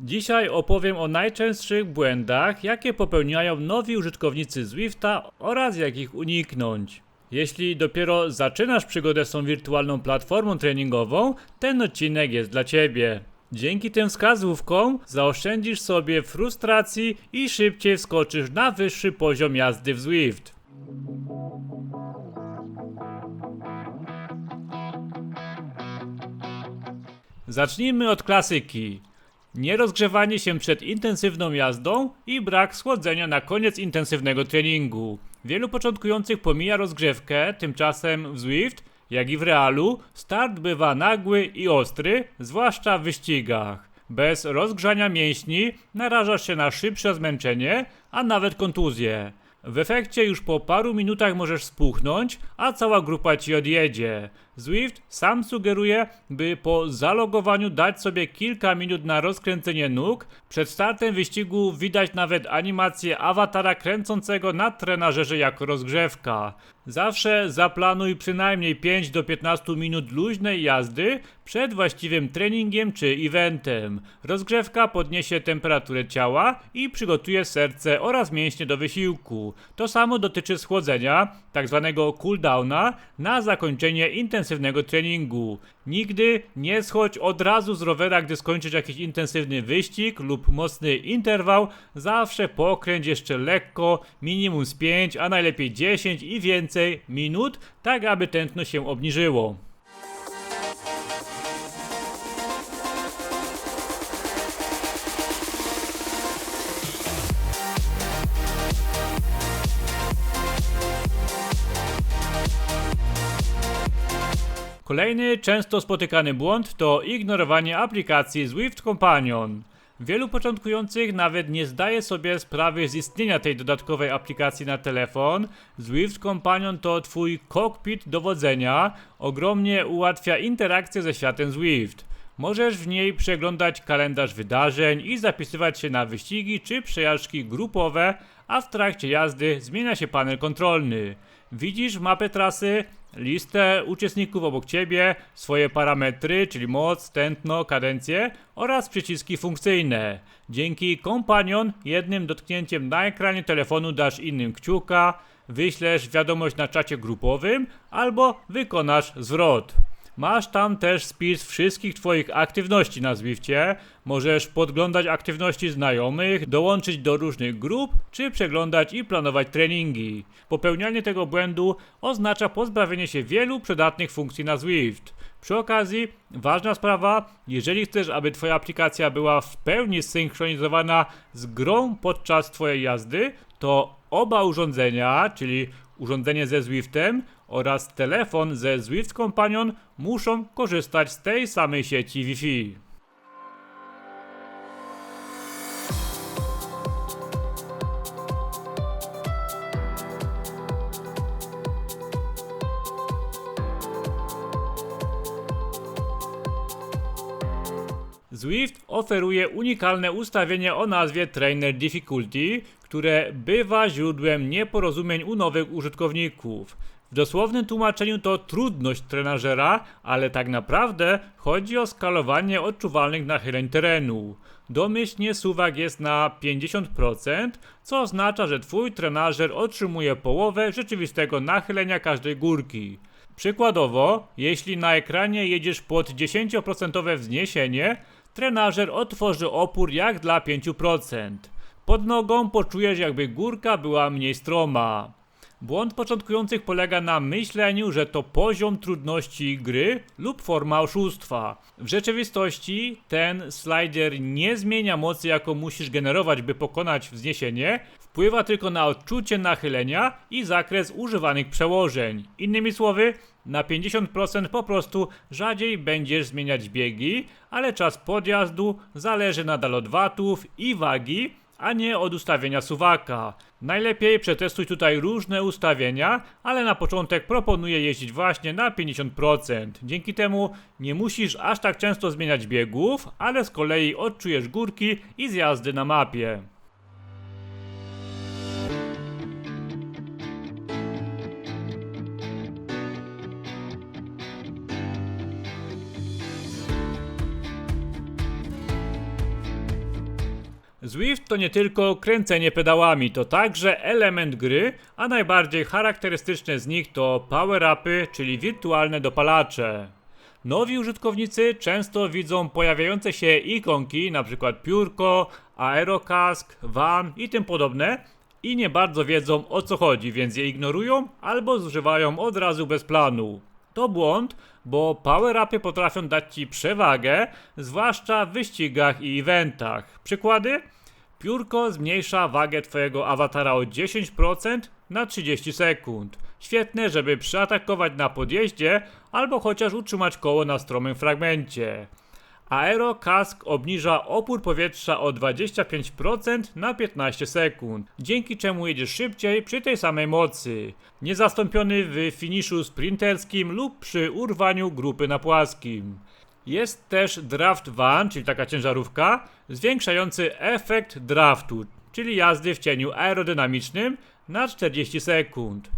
Dzisiaj opowiem o najczęstszych błędach, jakie popełniają nowi użytkownicy Zwifta oraz jak ich uniknąć. Jeśli dopiero zaczynasz przygodę z tą wirtualną platformą treningową, ten odcinek jest dla Ciebie. Dzięki tym wskazówkom zaoszczędzisz sobie frustracji i szybciej wskoczysz na wyższy poziom jazdy w Zwift. Zacznijmy od klasyki. Nierozgrzewanie się przed intensywną jazdą i brak schłodzenia na koniec intensywnego treningu. Wielu początkujących pomija rozgrzewkę, tymczasem w Zwift, jak i w realu, start bywa nagły i ostry, zwłaszcza w wyścigach. Bez rozgrzania mięśni narażasz się na szybsze zmęczenie, a nawet kontuzję. W efekcie już po paru minutach możesz spuchnąć, a cała grupa ci odjedzie. Zwift sam sugeruje, by po zalogowaniu dać sobie kilka minut na rozkręcenie nóg. Przed startem wyścigu widać nawet animację awatara kręcącego na trenażerze jako rozgrzewka. Zawsze zaplanuj przynajmniej 5 do 15 minut luźnej jazdy przed właściwym treningiem czy eventem. Rozgrzewka podniesie temperaturę ciała i przygotuje serce oraz mięśnie do wysiłku. To samo dotyczy schłodzenia, tak zwanego cooldowna, na zakończenie intensywnego treningu. Nigdy nie schodź od razu z rowera, gdy skończysz jakiś intensywny wyścig lub mocny interwał. Zawsze pokręć jeszcze lekko, minimum z 5, a najlepiej 10 i więcej minut, tak aby tętno się obniżyło. Kolejny często spotykany błąd to ignorowanie aplikacji Zwift Companion. Wielu początkujących nawet nie zdaje sobie sprawy z istnienia tej dodatkowej aplikacji na telefon. Zwift Companion to twój kokpit dowodzenia, ogromnie ułatwia interakcję ze światem Zwift. Możesz w niej przeglądać kalendarz wydarzeń i zapisywać się na wyścigi czy przejażdżki grupowe, a w trakcie jazdy zmienia się panel kontrolny. Widzisz mapę trasy, listę uczestników obok ciebie, swoje parametry, czyli moc, tętno, kadencję oraz przyciski funkcyjne. Dzięki Companion jednym dotknięciem na ekranie telefonu dasz innym kciuka, wyślesz wiadomość na czacie grupowym albo wykonasz zwrot. Masz tam też spis wszystkich Twoich aktywności na Zwifcie. Możesz podglądać aktywności znajomych, dołączyć do różnych grup, czy przeglądać i planować treningi. Popełnianie tego błędu oznacza pozbawienie się wielu przydatnych funkcji na Zwift. Przy okazji, ważna sprawa, jeżeli chcesz, aby Twoja aplikacja była w pełni zsynchronizowana z grą podczas Twojej jazdy, to oba urządzenia, czyli urządzenie ze Zwiftem oraz telefon ze Zwift Companion muszą korzystać z tej samej sieci Wi-Fi. Zwift oferuje unikalne ustawienie o nazwie Trainer Difficulty, które bywa źródłem nieporozumień u nowych użytkowników. W dosłownym tłumaczeniu to trudność trenażera, ale tak naprawdę chodzi o skalowanie odczuwalnych nachyleń terenu. Domyślnie suwak jest na 50%, co oznacza, że twój trenażer otrzymuje połowę rzeczywistego nachylenia każdej górki. Przykładowo, jeśli na ekranie jedziesz pod 10% wzniesienie, trenażer otworzy opór jak dla 5%. Pod nogą poczujesz jakby górka była mniej stroma. Błąd początkujących polega na myśleniu, że to poziom trudności gry lub forma oszustwa. W rzeczywistości ten slider nie zmienia mocy, jaką musisz generować, by pokonać wzniesienie, wpływa tylko na odczucie nachylenia i zakres używanych przełożeń. Innymi słowy, na 50% po prostu rzadziej będziesz zmieniać biegi, ale czas podjazdu zależy nadal od watów i wagi, a nie od ustawienia suwaka. Najlepiej przetestuj tutaj różne ustawienia, ale na początek proponuję jeździć właśnie na 50%. Dzięki temu nie musisz aż tak często zmieniać biegów, ale z kolei odczujesz górki i zjazdy na mapie. Zwift to nie tylko kręcenie pedałami, to także element gry, a najbardziej charakterystyczne z nich to power-upy, czyli wirtualne dopalacze. Nowi użytkownicy często widzą pojawiające się ikonki, np. piórko, aerokask, van i tym podobne i nie bardzo wiedzą o co chodzi, więc je ignorują albo zużywają od razu bez planu. To błąd, bo power-upy potrafią dać Ci przewagę, zwłaszcza w wyścigach i eventach. Przykłady? Piórko zmniejsza wagę Twojego awatara o 10% na 30 sekund. Świetne, żeby przyatakować na podjeździe albo chociaż utrzymać koło na stromym fragmencie. Aero Kask obniża opór powietrza o 25% na 15 sekund, dzięki czemu jedziesz szybciej przy tej samej mocy. Niezastąpiony w finiszu sprinterskim lub przy urwaniu grupy na płaskim. Jest też Draft Van, czyli taka ciężarówka, zwiększający efekt draftu, czyli jazdy w cieniu aerodynamicznym na 40 sekund.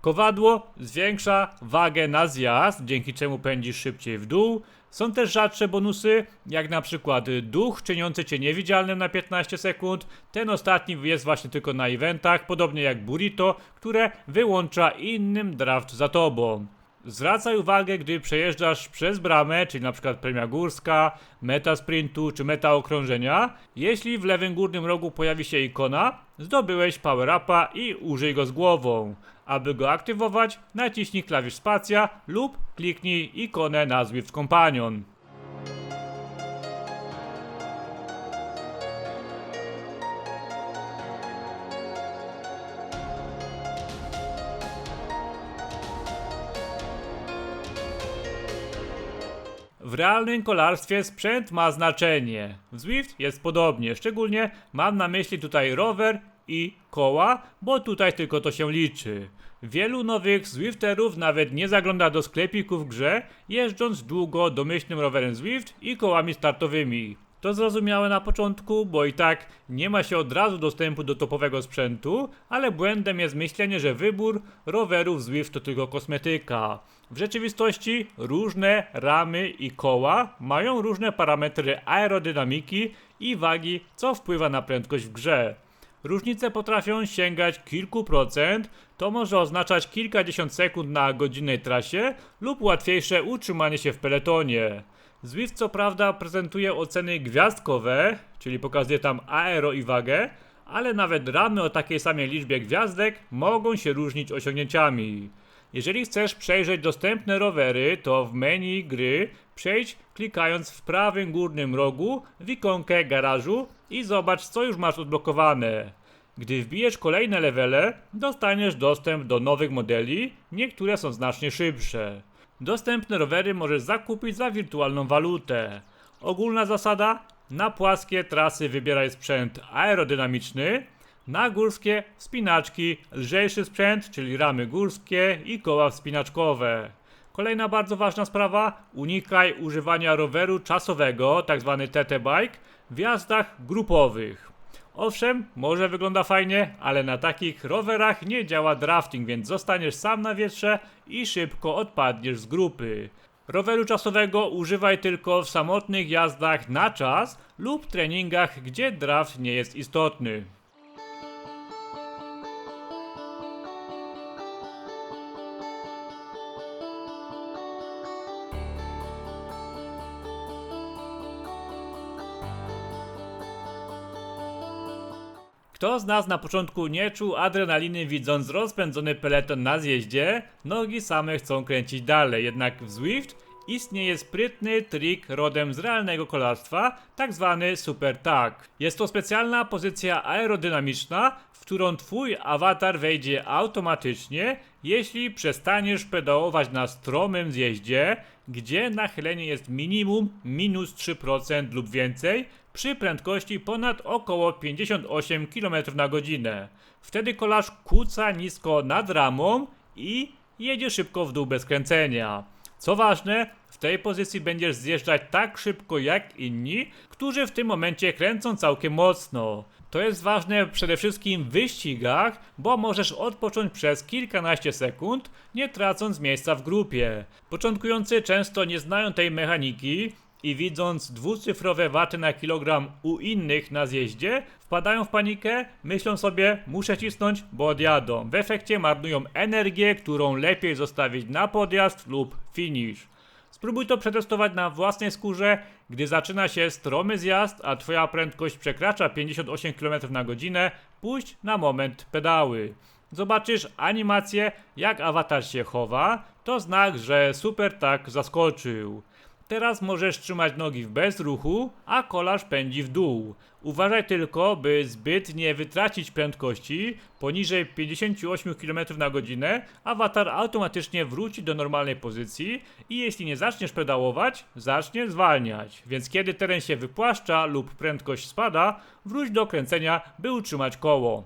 Kowadło zwiększa wagę na zjazd, dzięki czemu pędzisz szybciej w dół. Są też rzadsze bonusy, jak na przykład duch czyniący cię niewidzialnym na 15 sekund. Ten ostatni jest właśnie tylko na eventach, podobnie jak burrito, które wyłącza innym draft za tobą. Zwracaj uwagę, gdy przejeżdżasz przez bramę, czyli na przykład premia górska, meta sprintu czy meta okrążenia. Jeśli w lewym górnym rogu pojawi się ikona, zdobyłeś power upa i użyj go z głową. Aby go aktywować, naciśnij klawisz spacja lub kliknij ikonę na Zwift Companion. W realnym kolarstwie sprzęt ma znaczenie. W Zwift jest podobnie, szczególnie mam na myśli tutaj rower i koła, bo tutaj tylko to się liczy. Wielu nowych Zwifterów nawet nie zagląda do sklepików w grze, jeżdżąc długo domyślnym rowerem Zwift i kołami startowymi. To zrozumiałe na początku, bo i tak nie ma się od razu dostępu do topowego sprzętu, ale błędem jest myślenie, że wybór rowerów Zwift to tylko kosmetyka. W rzeczywistości różne ramy i koła mają różne parametry aerodynamiki i wagi, co wpływa na prędkość w grze. Różnice potrafią sięgać kilku procent, to może oznaczać kilkadziesiąt sekund na godzinnej trasie lub łatwiejsze utrzymanie się w peletonie. Zwift co prawda prezentuje oceny gwiazdkowe, czyli pokazuje tam aero i wagę, ale nawet ramy o takiej samej liczbie gwiazdek mogą się różnić osiągnięciami. Jeżeli chcesz przejrzeć dostępne rowery, to w menu gry przejdź klikając w prawym górnym rogu w ikonkę garażu i zobacz co już masz odblokowane. Gdy wbijesz kolejne levele, dostaniesz dostęp do nowych modeli, niektóre są znacznie szybsze. Dostępne rowery możesz zakupić za wirtualną walutę. Ogólna zasada: na płaskie trasy wybieraj sprzęt aerodynamiczny, na górskie wspinaczki, lżejszy sprzęt, czyli ramy górskie i koła wspinaczkowe. Kolejna bardzo ważna sprawa: unikaj używania roweru czasowego, tzw. TT bike, w jazdach grupowych. Owszem, może wygląda fajnie, ale na takich rowerach nie działa drafting, więc zostaniesz sam na wietrze i szybko odpadniesz z grupy. Roweru czasowego używaj tylko w samotnych jazdach na czas lub treningach, gdzie draft nie jest istotny. Kto z nas na początku nie czuł adrenaliny widząc rozpędzony peleton na zjeździe, nogi same chcą kręcić dalej, jednak w Zwift istnieje sprytny trik rodem z realnego kolarstwa, tak zwany super tag. Jest to specjalna pozycja aerodynamiczna, w którą twój awatar wejdzie automatycznie, jeśli przestaniesz pedałować na stromym zjeździe, gdzie nachylenie jest minimum minus 3% lub więcej, przy prędkości ponad około 58 km na godzinę. Wtedy kolarz kuca nisko nad ramą i jedzie szybko w dół bez kręcenia. Co ważne, w tej pozycji będziesz zjeżdżać tak szybko jak inni, którzy w tym momencie kręcą całkiem mocno. To jest ważne przede wszystkim w wyścigach, bo możesz odpocząć przez kilkanaście sekund, nie tracąc miejsca w grupie. Początkujący często nie znają tej mechaniki i widząc dwucyfrowe waty na kilogram u innych na zjeździe, wpadają w panikę, myślą sobie, muszę cisnąć, bo odjadą. W efekcie marnują energię, którą lepiej zostawić na podjazd lub finish. Spróbuj to przetestować na własnej skórze, gdy zaczyna się stromy zjazd, a twoja prędkość przekracza 58 km na godzinę, puść na moment pedały. Zobaczysz animację, jak awatar się chowa, to znak, że super tak zaskoczył. Teraz możesz trzymać nogi w bezruchu, a kolarz pędzi w dół. Uważaj tylko, by zbyt nie wytracić prędkości poniżej 58 km na godzinę. Awatar automatycznie wróci do normalnej pozycji i jeśli nie zaczniesz pedałować, zacznie zwalniać. Więc kiedy teren się wypłaszcza lub prędkość spada, wróć do kręcenia, by utrzymać koło.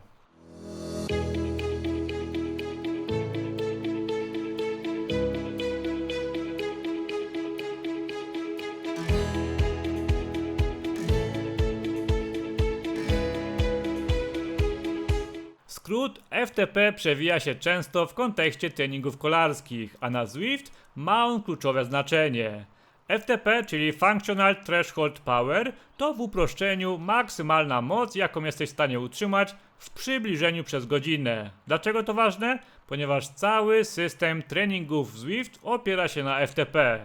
Skrót FTP przewija się często w kontekście treningów kolarskich, a na Zwift ma on kluczowe znaczenie. FTP, czyli Functional Threshold Power, to w uproszczeniu maksymalna moc, jaką jesteś w stanie utrzymać w przybliżeniu przez godzinę. Dlaczego to ważne? Ponieważ cały system treningów Zwift opiera się na FTP.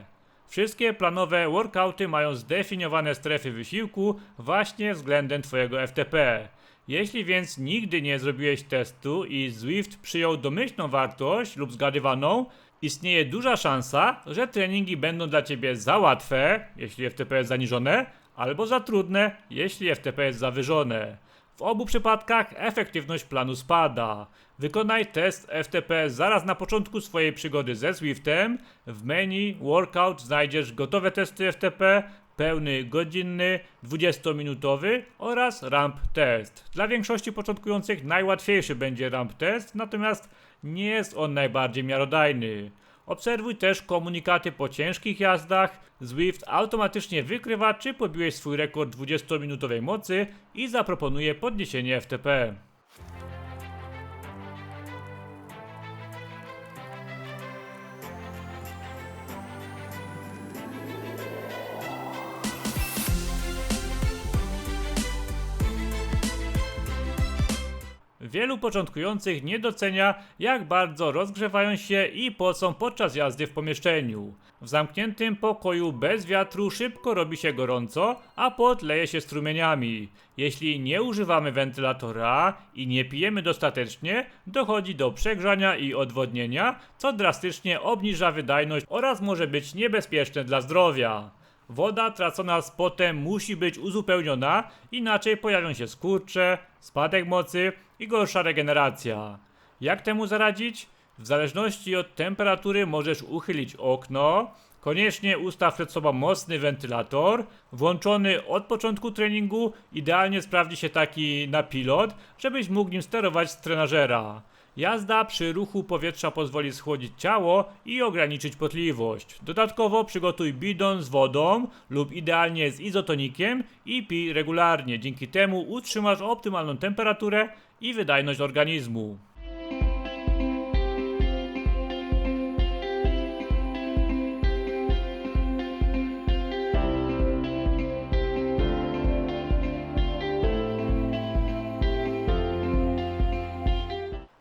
Wszystkie planowe workouty mają zdefiniowane strefy wysiłku właśnie względem Twojego FTP. Jeśli więc nigdy nie zrobiłeś testu i Zwift przyjął domyślną wartość lub zgadywaną, istnieje duża szansa, że treningi będą dla Ciebie za łatwe, jeśli FTP jest zaniżone, albo za trudne, jeśli FTP jest zawyżone. W obu przypadkach efektywność planu spada. Wykonaj test FTP zaraz na początku swojej przygody ze Zwiftem. W menu Workout znajdziesz gotowe testy FTP, pełny godzinny, 20-minutowy oraz ramp test. Dla większości początkujących najłatwiejszy będzie ramp test, natomiast nie jest on najbardziej miarodajny. Obserwuj też komunikaty po ciężkich jazdach. Zwift automatycznie wykrywa, czy pobiłeś swój rekord 20-minutowej mocy i zaproponuje podniesienie FTP. Wielu początkujących nie docenia, jak bardzo rozgrzewają się i pocą podczas jazdy w pomieszczeniu. W zamkniętym pokoju bez wiatru szybko robi się gorąco, a pot leje się strumieniami. Jeśli nie używamy wentylatora i nie pijemy dostatecznie, dochodzi do przegrzania i odwodnienia, co drastycznie obniża wydajność oraz może być niebezpieczne dla zdrowia. Woda tracona z potem musi być uzupełniona, inaczej pojawią się skurcze, spadek mocy i gorsza regeneracja. Jak temu zaradzić? W zależności od temperatury możesz uchylić okno, koniecznie ustaw przed sobą mocny wentylator, włączony od początku treningu, idealnie sprawdzi się taki na pilot, żebyś mógł nim sterować z trenażera. Jazda przy ruchu powietrza pozwoli schłodzić ciało i ograniczyć potliwość. Dodatkowo przygotuj bidon z wodą lub idealnie z izotonikiem i pij regularnie. Dzięki temu utrzymasz optymalną temperaturę i wydajność organizmu.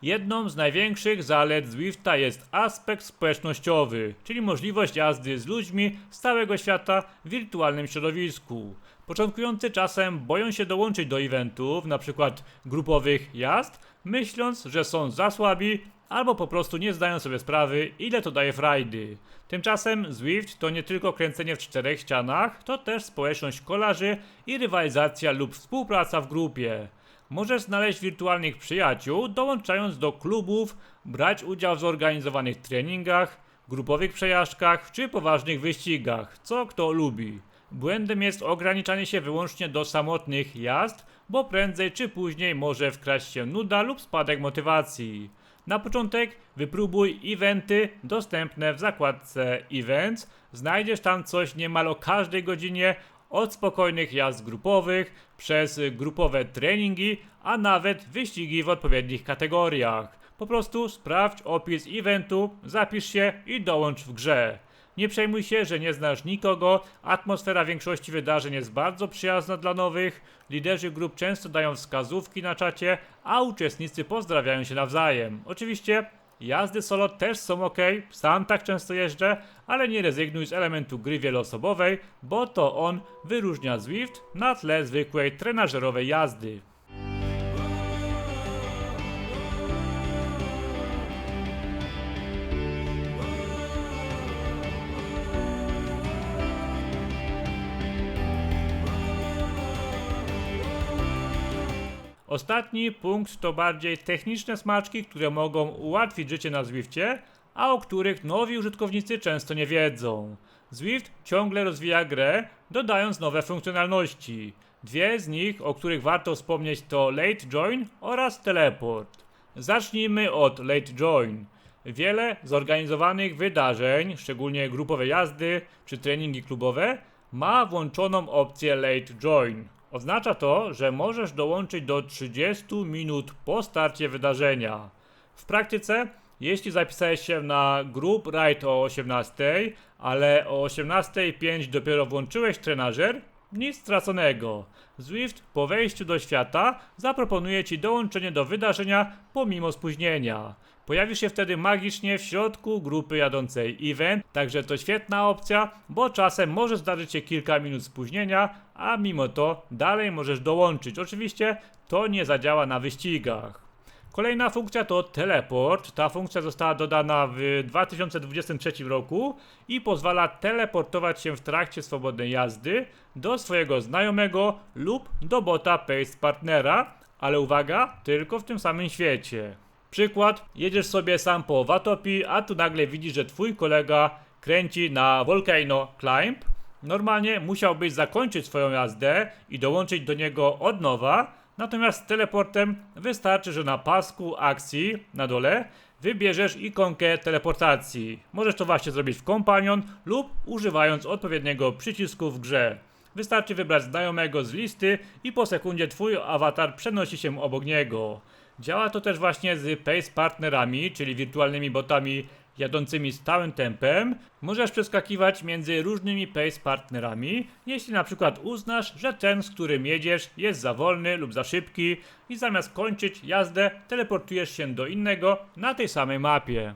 Jedną z największych zalet Zwifta jest aspekt społecznościowy, czyli możliwość jazdy z ludźmi z całego świata w wirtualnym środowisku. Początkujący czasem boją się dołączyć do eventów, np. grupowych jazd, myśląc, że są za słabi albo po prostu nie zdają sobie sprawy, ile to daje frajdy. Tymczasem Zwift to nie tylko kręcenie w czterech ścianach, to też społeczność kolarzy i rywalizacja lub współpraca w grupie. Możesz znaleźć wirtualnych przyjaciół, dołączając do klubów, brać udział w zorganizowanych treningach, grupowych przejażdżkach czy poważnych wyścigach, co kto lubi. Błędem jest ograniczanie się wyłącznie do samotnych jazd, bo prędzej czy później może wkraść się nuda lub spadek motywacji. Na początek wypróbuj eventy dostępne w zakładce Events. Znajdziesz tam coś niemal o każdej godzinie, od spokojnych jazd grupowych, przez grupowe treningi, a nawet wyścigi w odpowiednich kategoriach. Po prostu sprawdź opis eventu, zapisz się i dołącz w grze. Nie przejmuj się, że nie znasz nikogo, atmosfera większości wydarzeń jest bardzo przyjazna dla nowych, liderzy grup często dają wskazówki na czacie, a uczestnicy pozdrawiają się nawzajem. Oczywiście Jazdy solo też są ok, sam tak często jeżdżę, ale nie rezygnuj z elementu gry wieloosobowej, bo to on wyróżnia Zwift na tle zwykłej trenażerowej jazdy. Ostatni punkt to bardziej techniczne smaczki, które mogą ułatwić życie na Zwifcie, a o których nowi użytkownicy często nie wiedzą. Zwift ciągle rozwija grę, dodając nowe funkcjonalności. Dwie z nich, o których warto wspomnieć, to Late Join oraz Teleport. Zacznijmy od Late Join. Wiele zorganizowanych wydarzeń, szczególnie grupowe jazdy czy treningi klubowe, ma włączoną opcję Late Join. Oznacza to, że możesz dołączyć do 30 minut po starcie wydarzenia. W praktyce, jeśli zapisałeś się na grup ride o 18, ale o 18.05 dopiero włączyłeś trenażer, nic straconego. Zwift po wejściu do świata zaproponuje Ci dołączenie do wydarzenia pomimo spóźnienia. Pojawisz się wtedy magicznie w środku grupy jadącej event, także to świetna opcja, bo czasem może zdarzyć się kilka minut spóźnienia, a mimo to dalej możesz dołączyć. Oczywiście to nie zadziała na wyścigach. Kolejna funkcja to teleport. Ta funkcja została dodana w 2023 roku i pozwala teleportować się w trakcie swobodnej jazdy do swojego znajomego lub do bota Pace Partnera, ale uwaga, tylko w tym samym świecie. Przykład, jedziesz sobie sam po Watopi, a tu nagle widzisz, że twój kolega kręci na Volcano Climb. Normalnie musiałbyś zakończyć swoją jazdę i dołączyć do niego od nowa, natomiast z teleportem wystarczy, że na pasku akcji na dole wybierzesz ikonkę teleportacji. Możesz to właśnie zrobić w Companion lub używając odpowiedniego przycisku w grze. Wystarczy wybrać znajomego z listy i po sekundzie twój awatar przenosi się obok niego. Działa to też właśnie z pace partnerami, czyli wirtualnymi botami jadącymi stałym tempem. Możesz przeskakiwać między różnymi pace partnerami, jeśli na przykład uznasz, że ten, z którym jedziesz, jest za wolny lub za szybki i zamiast kończyć jazdę, teleportujesz się do innego na tej samej mapie.